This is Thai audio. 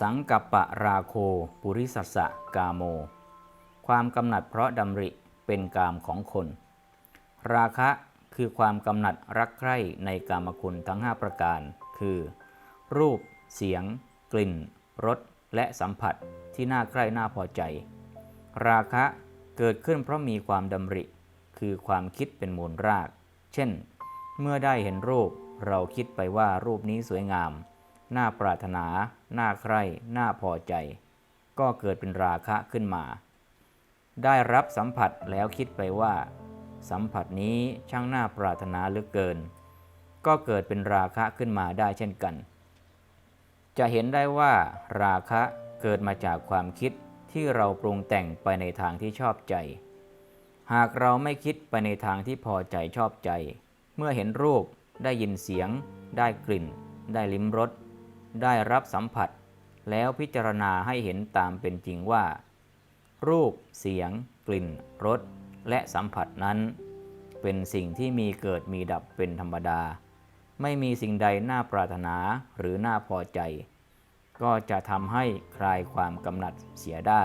สังกัปปะราโคปุริสัสะกาโม ความกำหนัดเพราะดำริเป็นกามของคน ราคะคือความกำหนัดรักใคร่ในกามคุณทั้ง 5 ประการ คือ รูป เสียง กลิ่น รส และสัมผัสที่น่าใคร่น่าพอใจ ราคะเกิดขึ้นเพราะมีความดำริ คือความคิดเป็นมูลราก เช่น เมื่อได้เห็นรูปเราคิดไปว่ารูปนี้สวยงาม น่าปรารถนา น่าใคร่ น่าพอใจ ก็เกิดเป็นราคะขึ้นมา ได้รับสัมผัสแล้วคิดไปว่า สัมผัสนี้ช่างน่าปรารถนาเหลือเกิน ก็เกิดเป็นราคะขึ้นมาได้เช่นกัน จะเห็นได้ว่าราคะเกิดมาจากความคิดที่เราปรุงแต่งไปในทางที่ชอบใจ หากเราไม่คิดไปในทางที่พอใจชอบใจ เมื่อเห็นรูป ได้ยินเสียง ได้กลิ่น ได้ลิ้มรส ได้รับสัมผัส แล้วพิจารณาให้เห็นตามเป็นจริงว่า รูป เสียง กลิ่น รส และสัมผัสนั้น เป็นสิ่งที่มีเกิดมีดับเป็นธรรมดา ไม่มีสิ่งใดน่าปรารถนาหรือน่าพอใจ ก็จะทำให้คลายความกำหนัดเสียได้